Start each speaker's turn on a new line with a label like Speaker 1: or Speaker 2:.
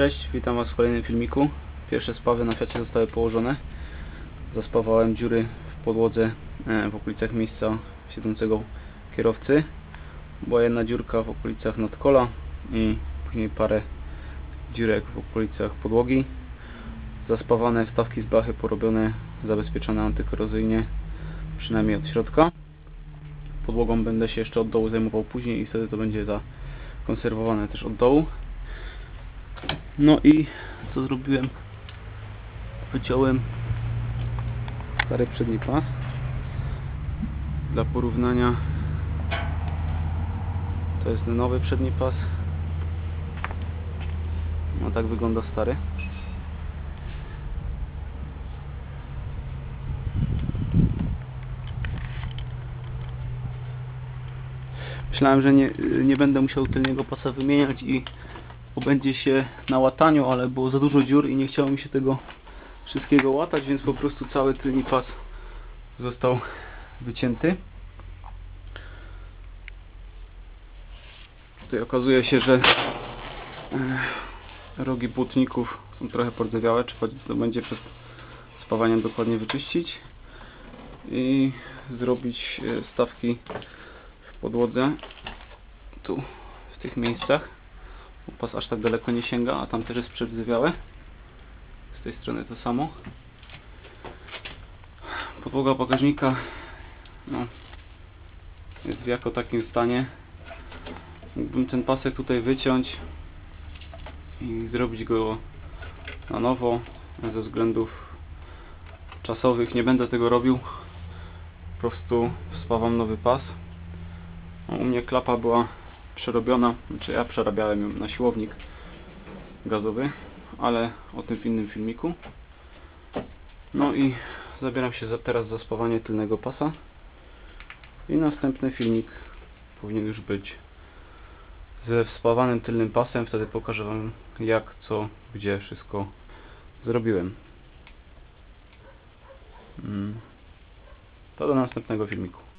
Speaker 1: Cześć, witam Was w kolejnym filmiku. Pierwsze spawy na Fiacie zostały położone. Zaspawałem dziury w podłodze e, w okolicach miejsca siedzącego kierowcy. Była jedna dziurka w okolicach nadkola i później parę dziurek w okolicach podłogi. Zaspawane wstawki z blachy porobione, zabezpieczone antykorozyjnie, przynajmniej od środka. Podłogą będę się jeszcze od dołu zajmował później i wtedy to będzie zakonserwowane też od dołu. No i co zrobiłem? Wyciąłem stary przedni pas. Dla porównania to jest nowy przedni pas. No tak wygląda stary. Myślałem, że nie, nie będę musiał tylnego pasa wymieniać i obędzie się na łataniu, ale było za dużo dziur i nie chciało mi się tego wszystkiego łatać, więc po prostu cały tylny pas został wycięty. Tutaj okazuje się, że e, rogi błotników są trochę pordzewiałe, trzeba to będzie przed spawaniem dokładnie wyczyścić i zrobić e, stawki w podłodze tu w tych miejscach pas aż tak daleko nie sięga, a tam też jest przerdzewiałe z tej strony to samo. Podłoga bagażnika no, jest w jako takim stanie. Mógłbym ten pasek tutaj wyciąć i zrobić go na nowo ze względów czasowych nie będę tego robił. Po prostu spawam nowy pas. No, u mnie klapa była przerobiona, znaczy ja przerabiałem ją na siłownik gazowy, ale o tym w innym filmiku. No i zabieram się za, teraz za spawanie tylnego pasa i następny filmik powinien już być ze wspawanym tylnym pasem, wtedy pokażę Wam jak, co, gdzie wszystko zrobiłem. Mm. To do następnego filmiku.